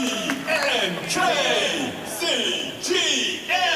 E N K C G A.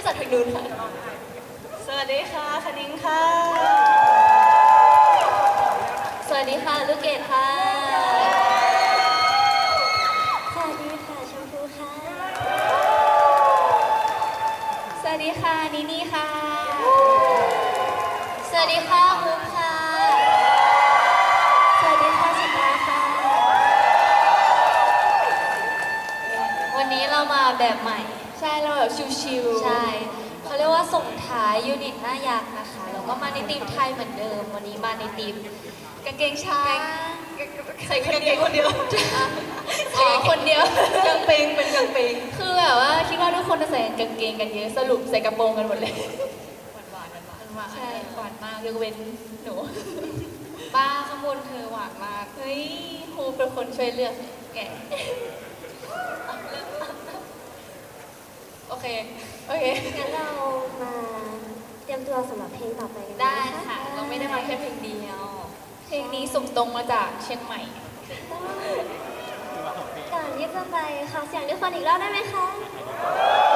ก็จากทางนู้นค่ะ สวัสดีค่ะคณิงค่ะ สวัสดีค่ะ ลูกเกดค่ะ สวัสดีค่ะ ชมพูค่ะ สวัสดีค่ะ นินี่ค่ะ สวัสดีค่ะมุกค่ะ สวัสดีค่ะสิตาค่ะ วันนี้เรามาแบบใหม่ใช่เรา แบบชิวๆใช่เขาเรียกว่าส่งท้ายยูนิตหน้ายักษ์นะคะ แล้วก็มาในทีมไทยเหมือนเดิม วันนี้มาในทีมกางเกงช้างใส่กางเกงคนเดียวอ๋อคนเดียวกางเปงเป็นกางเปงคือแบบว่าคิดว่าทุกคนจะใส่กางเกงกันเยอะ สรุปใส่กระโปรงกันหมดเลย หวานหวานหวานหวานใช่หวานมากยกเว้นหนูบ้าข้างบนเธอหวานมาก เฮ้ยครูเป็นคนช่วยเลือกแกะ โอ เค โอเค งั้นเรามาเตรียมตัวสำหรับเพลงต่อไปกันได้นค่ะ เราไม่ได้มาแค่เพลงเดียว เพลงนี้ส่งตรงมาจากเชียงใหม่ ก่อนที่จะไปขอเสียงทุกคนอีกรอบได้ไหมคะ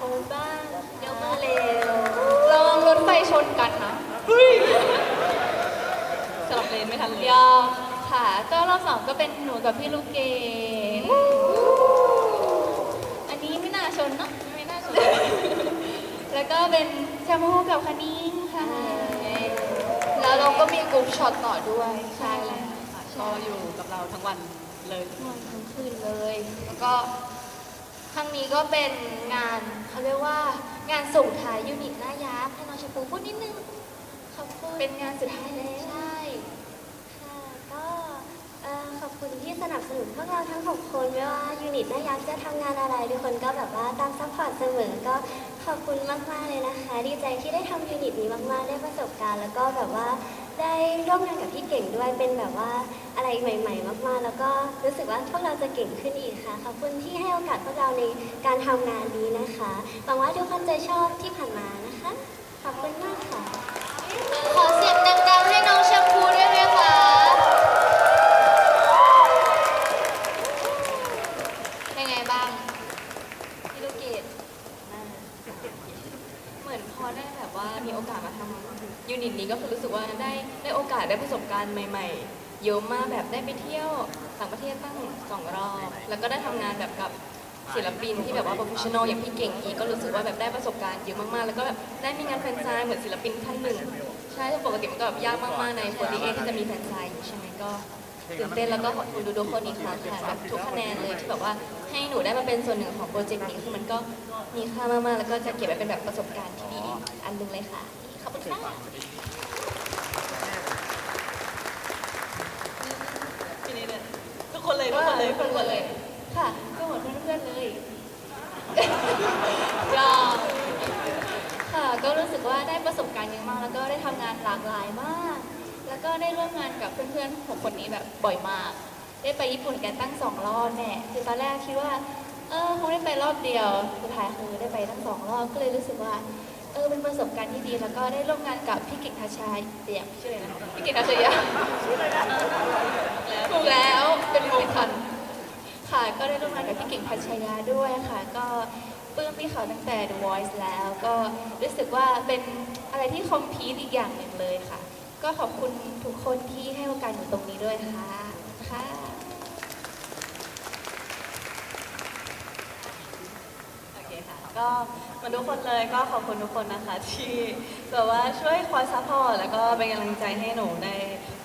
สิตากับโฮมบ้างเดี๋ยวมาเร็วระวังรถไฟชนกันนะสลับเลนไม่ทันเลยยอมค่ะ ก็รอบสองก็เป็นหนูกับพี่ลูกเกดอันนี้ไม่น่าชนเนอะไม่น่าชน แล้วก็เป็นแชมพูกับคณิ้งค่ะ แล้วเราก็มีกรุ๊ปช็อตต่อด้วยใช่แล้วค่ะก็อยู่กับเราทั้งวันเลย นอนทั้งคืนเลย แล้วก็ ครั้งนี้ก็เป็นงานเขาเรียกว่างานส่งท้ายยูนิตหน้ายักษ์ให้น้องชมพูพูดนิดนึงขอบคุณเป็นงานสุดท้ายแล้ว ใช่ค่ะก็เอ่อขอบคุณที่สนับสนุนพวกเราทั้ง6คนไม่ว่ายูนิตหน้ายักษ์จะทำงานอะไรทุกคนก็แบบว่าตามซัพพอร์ตเสมอก็ขอบคุณมากๆเลยนะคะ ดีใจที่ได้ทำยูนิตนี้มากๆได้ประสบการณ์ แล้วก็แบบว่า ได้ร่วมงานกับพี่เก่งด้วยเป็นแบบว่าอะไรใหม่ ๆ มากๆ แล้วก็รู้สึกว่าพวกเราจะเก่งขึ้นอีกค่ะขอบคุณที่ให้โอกาสพวกเราในการทำงานนี้นะคะหวังว่าทุกคนจะชอบที่ผ่านมานะคะ ขอบคุณมากค่ะ ขอเสียงาสได้ประสบการณ์ใหม่ ๆ เยอะมากแบบได้ไปเที่ยวต่างประเทศตั้งสองรอบ แล้วก็ได้ทำงานแบบกับศิลปินที่แบบว่าโปรเฟชชั่นอลอย่างพี่เก่งอีกก็รู้สึกว่าแบบได้ประสบการณ์เยอะมากๆ แล้วก็แบบได้มีงานแฟนไซน์เหมือนศิลปินท่านหนึ่ง ใช่ปกติมันก็แบบยากมากๆในโฟร์ดีเอที่จะมีแฟนไซน์อยู่ใช่ไหมก็ตื่นเต้นแล้วก็ขอบคุณทุกๆคนอีกครั้งค่ะแบบทุกคะแนนเลยที่แบบว่าให้หนูได้มาเป็นส่วนหนึ่งของโปรเจกต์นี้คือมันก็มีค่ามากๆ แล้วก็จะเก็บไว้เป็นแบบประสบการณ์ที่ดีอันหนึงเลยค่ะ ขอบคุณค่ะทีนี้เลยทุก คนเลยทุกคนเลยทุกคนเลย ค่ะก็เหมือนเพื่อนๆเลยยอมค่ะก็รู้สึกว่าได้ประสบการณ์เยอะมาก แล้วก็ได้ทำงานหลากหลายมาก แล้วก็ได้ร่วมงานกับเพื่อนๆหกคนนี้แบบบ่อยมาก ได้ไปญี่ปุ่นกันตั้งสองรอบแน่คือตอนแรกคิดว่า เออคงได้ไปรอบเดียว สุดท้ายคือได้ไปทั้งสองรอบ ก็เลยรู้สึกว่าเออเป็นประสบการณ์ที่ดี แล้วก็ได้ร่วมงานกับพี่เก่งทัชชัยเดี๋ยวชื่ออะไรนะพี่เก่งทัชชัยถูกแล้วเป็นมุกคันค่ะก็ได้ร่วมงานกับพี่เก่งพัชยาด้วยค่ะ ก็ปลื้มพี่เขาตั้งแต่ The Voice แล้วก็รู้สึกว่าเป็นอะไรที่คอมพีทอีกอย่างหนึ่งเลยค่ะ ก็ขอบคุณทุกคนที่ให้โอกาสอยู่ตรงนี้ด้วยค่ะค่ะ โอเคค่ะ ก็เหมาทุกคนเลยก็ขอบคุณทุกคนนะคะ ที่แบบว่าช่วยคอยซัพพอร์ตแล้วก็เป็นกำลังใจให้หนูใน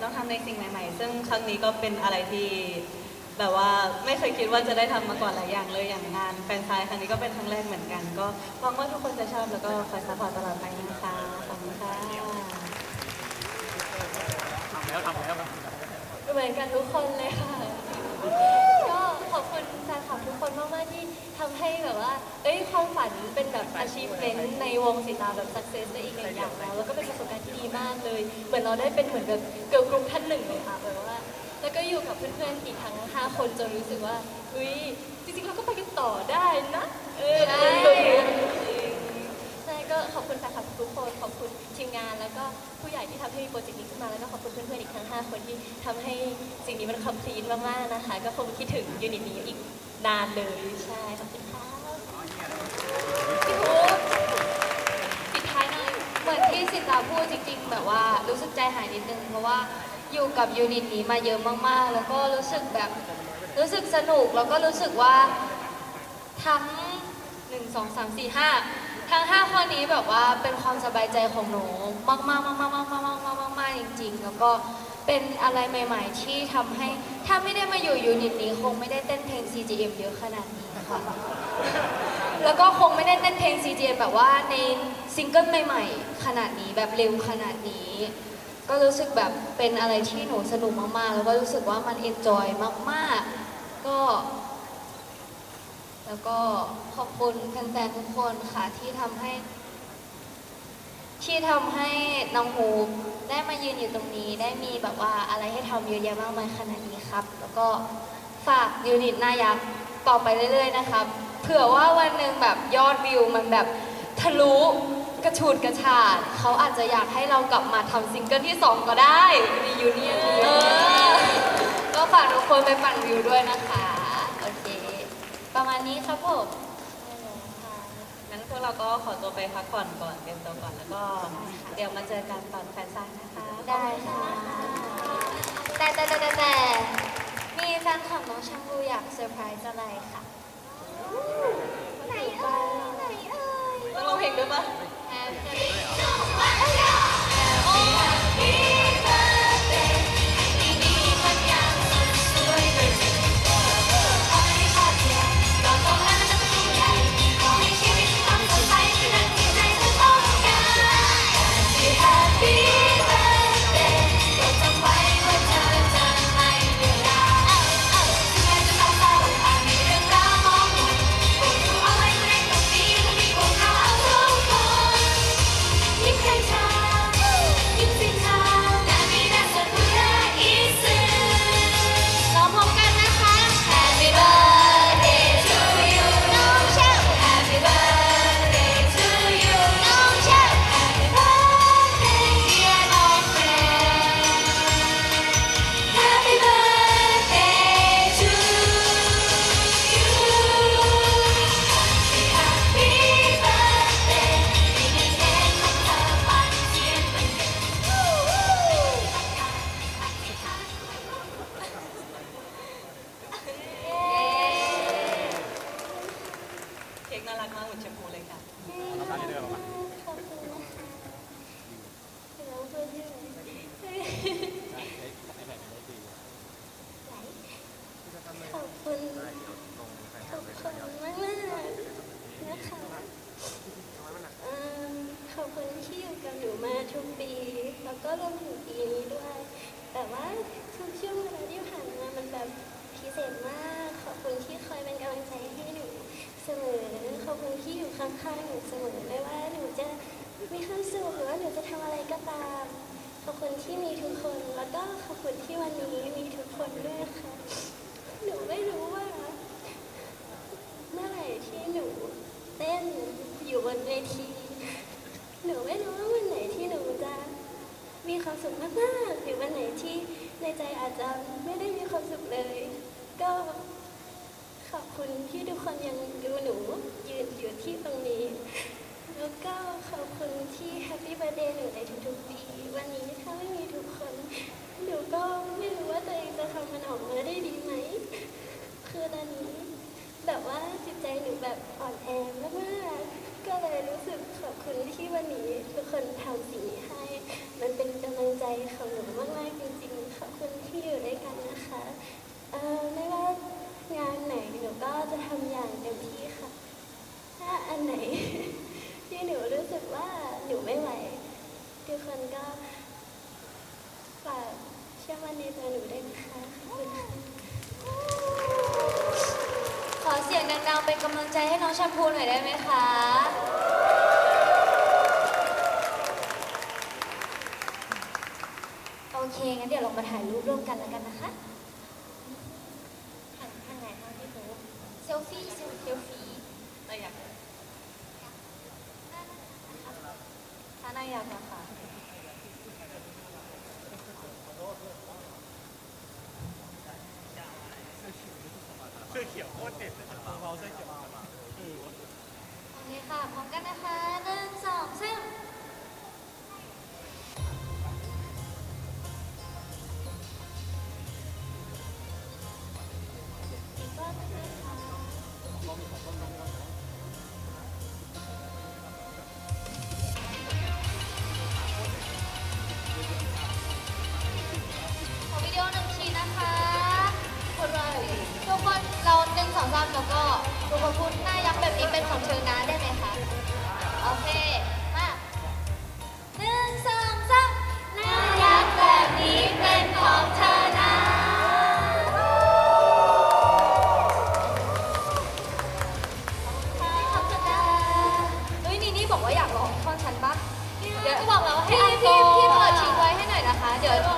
ต้องทำในสิ่งใหม่ๆ ซึ่งครั้งนี้ก็เป็นอะไรที่แบบว่าไม่เคยคิดว่าจะได้ทำมาก่อนหลายอย่างเลยอย่างงานแฟนไซน์ครั้งนี้ก็เป็นครั้งแรกเหมือนกัน ก็หวังว่าทุกคนจะชอบแล้วก็คอยซัพพอร์ตตลอดไปนะคะขอบคุณค่ะทำแล้วทำแล้ว เหมือนกันทุกคนเลยค่ะ ก็ขอบคุณแฟน คลับทุกคนมากๆที่ทำให้แบบว่าเอ้ยความฝันเป็นแบบ achievement ในวงสีตาแบบ success ได้อีกหนึ่งอย่างแล้วแล้วก็เป็นประสบการณ์ที่ดีมากเลย เหมือนเราได้เป็นเหมือนแบบเกิร์ลกรุ๊ปท่านหนึ่งเลยค่ะแบบว่า แล้วก็อยู่กับเพื่อนๆอีกทั้ง 5 คนจนรู้สึกว่าอุ้ยจริงๆเราก็ไปกันต่อได้นะเออใช่ใช่ก็ขอบคุณแฟนคลับทุกคนขอบคุณทีมงานแล้วก็ผู้ใหญ่ที่ทำให้มีโปรเจกต์นี้ขึ้นมาแล้วก็ขอบคุณเพื่อนๆอีกทั้ง 5 คนที่ทำให้สิ่งนี้มันคอมพลีทมากๆนะคะ ก็คงคิดถึงยูนิตนี้อีก นานเลย ใช่ขอบคุณค่ะพี่ฮูปิดท้ายหน่อยเหมือนที่สิตาพูดจริง ๆ แบบว่ารู้สึกใจหายนิดนึง เพราะว่าอยู่กับยูนิตนี้มาเยอะมากๆ แล้วก็รู้สึกแบบรู้สึกสนุกแล้วก็รู้สึกว่าทั้งหนึ่งสองสามสี่ห้าทั้งห้าคนนี้แบบว่าเป็นความสบายใจของหนูมากๆมากมากมากๆมากๆมากๆมากๆจริง ๆ แล้วก็ เป็นอะไรใหม่ ๆ ที่ทำให้ ถ้าไม่ได้มาอยู่ยูนิตนี้คงไม่ได้เต้นเพลง CGM เยอะขนาดนี้ค่ะ แล้วก็คงไม่ได้เต้นเพลง CGM แบบว่าในซิงเกิลใหม่ ๆ ขนาดนี้แบบเร็วขนาดนี้ ก็รู้สึกแบบเป็นอะไรที่หนูสนุกมากๆ แล้วก็รู้สึกว่ามันเอนจอยมากๆ ก็ แล้วก็ขอบคุณแฟนๆทุกคนค่ะที่ทำให้ ที่ทำให้น้องฮูปได้มายืนอยู่ตรงนี้ ได้มีแบบว่าอะไรให้ทำเยอะแยะมากมายขนาดนี้ครับ แล้วก็ฝากยูนิตหน้ายักษ์ต่อไปเรื่อย ๆ นะครับ เผื่อว่าวันหนึ่งแบบยอดวิวมันแบบทะลุกระชูดกระชาดเขาอาจจะอยากให้เรากลับมาทำซิงเกิลที่สองก็ได้มียูนิตเออก็ฝากทุกคนไปปั่นวิวด้วยนะคะ โอเค ประมาณนี้ครับผมงั้น พวกเราก็ขอตัวไปพักผ่อนก่อนเตรียมตัวก่อนแล้วก็ เดี๋ยวมาเจอกันตอนแฟนไซน์นะคะได้ค่ะ แต่แต่แต่แต่แต่มีแฟนคลับน้องชังรูอยากเซอร์ไพรส์อะไรค่ะไหนเอ่ยไหนเอ่ยต้องร้องเพลงด้วยปะยิ่ เสมอขอบคุณที่อยู่ข้างๆหนูเสมอไม่ว่าหนูจะมีความสุขหรือว่าหนูจะทำอะไรก็ตาม ขอบคุณที่มีทุกคนแล้วก็ขอบคุณที่วันนี้มีทุกคนด้วยค่ะหนูไม่รู้ว่า เมื่อไหร่ที่หนูเต้นอยู่บนเวทีหนูไม่รู้ว่าวันไหนที่หนูจะมีความสุขมากๆหรือวันไหนที่ในใจอาจจะไม่ได้มีความสุขเลย ก็ คุณที่ทุกคนยังดูหนูยืนอยู่ที่ตรงนี้ แล้วก็ขอบคุณที่แฮปปี้เบ t ร์เดย์หนูในทุกๆปีวันนี้ถ้าไม่มีทุกคน หนูก็ไม่รู้ว่าตัวเองจะทำมันออกมาได้ดีไหม คือตอนนี้ แบบว่าจิตใจหนูแบบอ่อนแอมากๆก็เลยรู้สึกขอบคุณที่วันนี้ทุกคนทำสิ่งนี้ให้ มันเป็นกำลังใจของหนูมากๆจริงๆ ขอบคุณที่อยู่ด้วยกันนะคะเอ่อไม่ว่างานไหนหนูก็จะทำอย่างเต็มที่ค่ะ ถ้าอันไหน ที่หนูรู้สึกว่าหนูไม่ไหว ทุกคนก็ฝากเชื่อมั่นในตัวหนูด้วยนะคะขอบคุณค่ะ ขอเสียงดังๆเป็นกำลังใจ ให้น้องแชมพูหน่อยได้ไหมคะ โอเค งั้นเดี๋ยวเรามาถ่ายรูปร่วมกันแล้วกันนะคะทางทางไหนทางที่หนูเซลฟี่เซลฟี่เราอยากถ้านายอยากอะค่ะเสื้อเขียวโคตรเด็ดเลยเบาเสื้อเขียว มาเออโอเคค่ะพร้อมกันนะคะหนึ่งสองสาม ท่อ